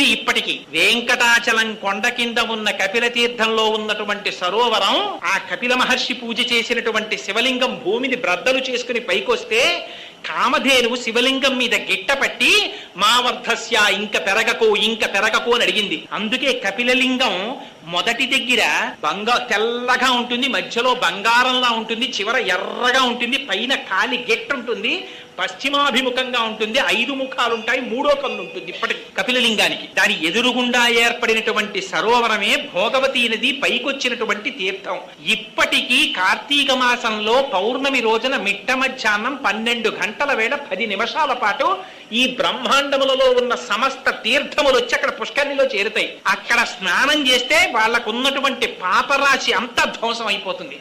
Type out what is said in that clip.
ఉంది ఇప్పటికి. వెంకటాచలం కొండ కింద ఉన్న కపిల తీర్థంలో ఉన్నటువంటి సరోవరం ఆ కపిల మహర్షి పూజ చేసినటువంటి శివలింగం భూమిని బ్రద్దలు చేసుకుని పైకొస్తే కామధేనువు శివలింగం మీద గిట్టపట్టి మా వర్ధస్య ఇంక పెరగకు ఇంక పెరగకు అని అడిగింది. అందుకే కపిలలింగం మొదటి దగ్గర బంగా తెల్లగా ఉంటుంది మధ్యలో బంగారంలా ఉంటుంది చివర ఎర్రగా ఉంటుంది పైన కాలి గిట్ట ఉంటుంది పశ్చిమాభిముఖంగా ఉంటుంది ఐదు ముఖాలుంటాయి మూడో కన్ను ఉంటుంది ఇప్పటికి కపిలలింగానికి. దాని ఎదురుగుండా ఏర్పడినటువంటి సరోవరమే భోగవతి నది పైకొచ్చినటువంటి తీర్థం. ఇప్పటికీ కార్తీక మాసంలో పౌర్ణమి రోజున మిట్ట మధ్యాహ్నం పన్నెండు గంటల వేళ పది నిమిషాల పాటు ఈ బ్రహ్మాండములలో ఉన్న సమస్త తీర్థములు వచ్చి అక్కడ పుష్కరిణిలో చేరుతాయి. అక్కడ స్నానం చేస్తే వాళ్ళకున్నటువంటి పాపరాశి అంతా ధ్వంసం అయిపోతుంది.